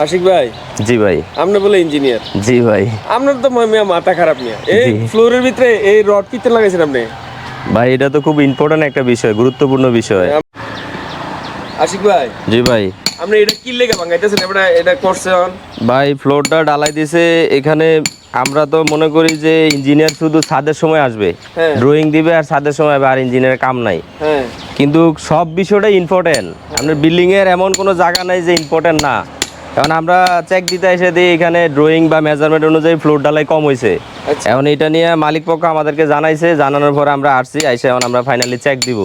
আশিক ভাই? জি ভাই। আপনি বলে ইঞ্জিনিয়ার জি ভাই। আপনার তো মিয়া মাথা খারাপ মিয়া। এই ফ্লোরের ভিতরে এই রড পিতে লাগাইছেন আপনি? ভাই এটা তো খুব ইম্পর্টেন্ট একটা বিষয় গুরুত্বপূর্ণ বিষয়। আশিক ভাই। জি ভাই। আপনি এটা কি লেগে ভাঙাইতেছেন? এটা এটা করছেন? ভাই ফ্লোরটা ডালাই দিছে এখানে আমরা তো মনে করি যে ইঞ্জিনিয়ার শুধু ছাদের সময় আসবে। হ্যাঁ। ড্রয়িং দিবে আর ছাদের সময় আর ইঞ্জিনিয়ারের কাম নাই। হ্যাঁ। কিন্তু সব বিষয়টাই ইম্পর্টেন্ট আপনার বিল্ডিং এর এমন কোনো জায়গা নাই যে ইম্পর্টেন্ট না। কারণ আমরা চেক দিতে এসে দিই এখানে ড্রয়িং বা মেজারমেন্ট অনুযায়ী ফ্লোর ডালাই কম হয়েছে আচ্ছা। এখন এটা নিয়ে মালিক পক্ষ আমাদেরকে জানাইছে জানানোর পর আমরা আসছি আইসে এখন আমরা ফাইনালি চেক দিব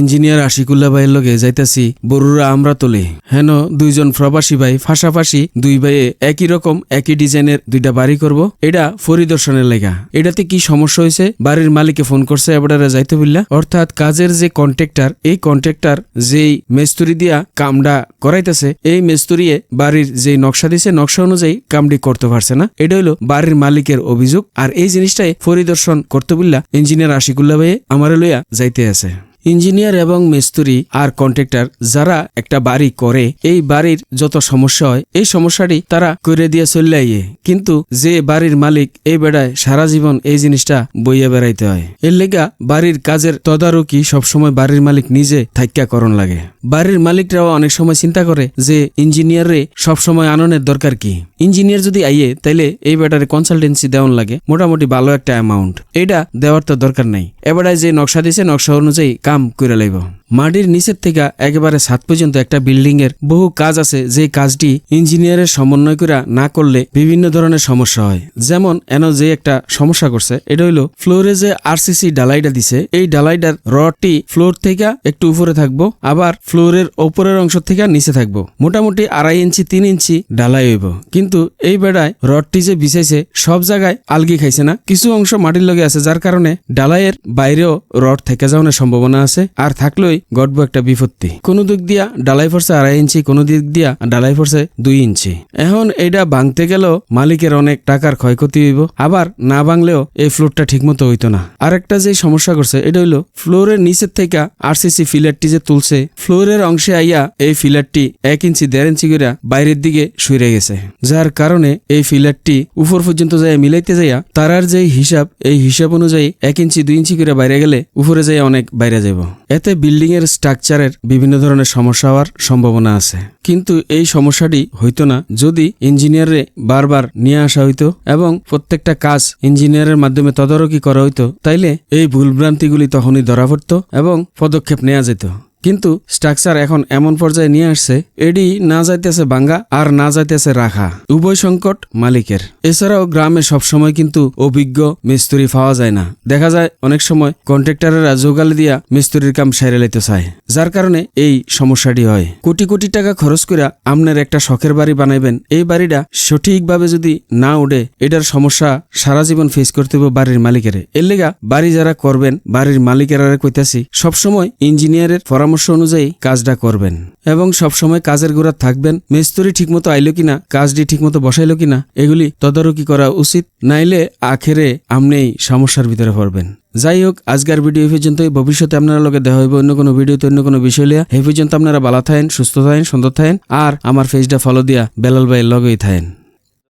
ইঞ্জিনিয়ার আশিকুল্লা ভাইয়ের লগে যাইতাছি বড়ুরা আমরা তোলে। হেন দুইজন প্রবাসী ভাই, ফাঁসাফাঁসি, দুই ভাইয়ে একই রকম, একই ডিজাইনের দুইটা বাড়ি করব। এটা পরিদর্শনের লেগা। এটাতে কি সমস্যা হয়েছে? বাড়ির মালিকে ফোন করছে এবারে যাইতে বললা। অর্থাৎ কাজের যে কন্ট্রাক্টর, এই কন্ট্রাক্টর যেই মেস্তুরি দিয়া কামডা করাইতেছে, এই মেস্তুরিয়ে বাড়ির যে নকশা দিছে, নকশা অনুযায়ী কামটি করতে পারছে না। এটা হইল বাড়ির মালিকের অভিযোগ। আর এই জিনিসটাই পরিদর্শন করতে বললা ইঞ্জিনিয়ার আশিকুল্লাহ ভাইয়ে আমারে লইয়া যাইতে আছে। ইঞ্জিনিয়ার এবং মিস্ত্রি আর কন্ট্রাক্টর যারা একটা বাড়ি করে, এই বাড়ির যত সমস্যা হয়, এই সমস্যাটি তারা করে দিয়ে চলে আইয়ে কিন্তু যে বাড়ির মালিক এই বেড়ায় সারা জীবন এই জিনিসটা বইয়া বেড়াইতে হয়। এর লেগা বাড়ির কাজের তদারকি সবসময় বাড়ির মালিক নিজে থাক্যা করণ লাগে। বাড়ির মালিকরাও অনেক সময় চিন্তা করে যে, ইঞ্জিনিয়ারে সবসময় আননের দরকার কি? ইঞ্জিনিয়ার যদি আইয়ে, তাইলে এই বেটারে কনসালটেন্সি দেওয়ান লাগে, মোটামুটি ভালো একটা অ্যামাউন্ট এটা দেওয়ার তো দরকার নাই। এবারে যে নকশা দিছে, নকশা অনুযায়ী কাম করে লাইব মাটির নিচের থেকে একেবারে সাত পর্যন্ত একটা বিল্ডিং এর বহু কাজ আছে, যে কাজটি ইঞ্জিনিয়ারের সমন্বয় করে না করলে বিভিন্ন ধরনের সমস্যা হয়। যেমন এন যে একটা সমস্যা করছে, এটা হইল ফ্লোরে যে আরসিসি ডালাইটা দিছে, এই ডালাইটার রডটি ফ্লোর থেকে একটু উপরে থাকব, আবার ফ্লোরের ওপরের অংশ থেকে নিচে থাকব। মোটামুটি আড়াই ইঞ্চি, তিন ইঞ্চি ডালাই হইব। কিন্তু এই বেড়ায় রডটি যে বিছাইছে, সব জায়গায় আলগি খাইছে না। কিছু অংশ মাটির লগে আছে, যার কারণে ডালাইয়ের বাইরেও রড থেকে যাওয়ার সম্ভাবনা আছে। আর থাকলেই গড়বো একটা বিপত্তি। কোনো দিক দিয়া ডালাই ফোর্সে আড়াই ইঞ্চি, কোনো দিক দিয়া ডালাই ফোর্সে দুই ইঞ্চি। এখন এইটা ভাঙতে গেলেও মালিকের অনেক টাকার ক্ষয়ক্ষতি হইব। আবার না ভাঙলেও এই ফ্লোরটা ঠিকমতো হইতো না। আর একটা যে সমস্যা করছে, এটা হইল ফ্লোরের নিচের থেকে আরসিসি ফিলারটি যে তুলছে, ফ্লোরের অংশে আইয়া এই ফিলারটি এক ইঞ্চি, দেড় ইঞ্চি করে বাইরের দিকে সরে গেছে। যার কারণে এই ফিলারটি উপর পর্যন্ত যাইয়া মিলাইতে যাইয়া তারার যে হিসাব, এই হিসাব অনুযায়ী এক ইঞ্চি, দুই ইঞ্চি করে বাইরে গেলে উপরে যাই অনেক বাইরে যাব এতে বিল্ডিং এর স্ট্রাকচারের বিভিন্ন ধরনের সমস্যা হওয়ার সম্ভাবনা আছে। কিন্তু এই সমস্যাটি হইতো না যদি ইঞ্জিনিয়ারে বারবার নিয়ে আসা হইতো এবং প্রত্যেকটা কাজ ইঞ্জিনিয়ারের মাধ্যমে তদারকি করা হইতো, তাইলে এই ভুলভ্রান্তিগুলি তখনই ধরা পড়ত এবং পদক্ষেপ নেওয়া যেত। কিন্তু স্ট্রাকচার এখন এমন পর্যায়ে নিয়ে আসছে, এডি না যাইতেছে বাঙ্গা আর না যাইতেছে রাখা। উভয় সংকট মালিকের। এছাড়াও গ্রামে সবসময় কিন্তু অভিজ্ঞ মিস্ত্রি পাওয়া যায় না। দেখা যায় অনেক সময় কন্ট্রাক্টরেরা জোগাল দিয়া মিস্ত্রির কাম সাইরে লাইতে চায়, যার কারণে এই সমস্যাটি হয়। কোটি কোটি টাকা খরচ করে আপনার একটা শখের বাড়ি বানাইবেন, এই বাড়িটা সঠিকভাবে যদি না উঠে, এটার সমস্যা সারা জীবন ফেস করতে হবে বাড়ির মালিকের। এর লেগা বাড়ি যারা করবেন, বাড়ির মালিকেরা কইতাছি, সবসময় ইঞ্জিনিয়ারের পরামর্শ অনুযায়ী কাজটা করবেন। এবং সবসময় কাজের গোড়া থাকবেন, মিস্ত্রি ঠিকমতো আইলো কিনা, কাজটি ঠিকমতো বসাইলো কিনা, এগুলি তদারকি করা উচিত, নাইলে আখেরে আমনেই সমস্যার ভিতরে পড়বেন। যাই হোক, আজকের ভিডিও এই পর্যন্তই। ভবিষ্যতে আপনারা লগে দেখা হইব অন্য কোনো ভিডিওতে, অন্য কোনো বিষয় লিয়া এই পর্যন্ত আপনারা ভালো থাকেন, সুস্থ থাকেন, সুন্দর থাকেন, আর আমার পেজটা ফলো দিয়া বেলাল ভাইয়ের লগেই থাকেন।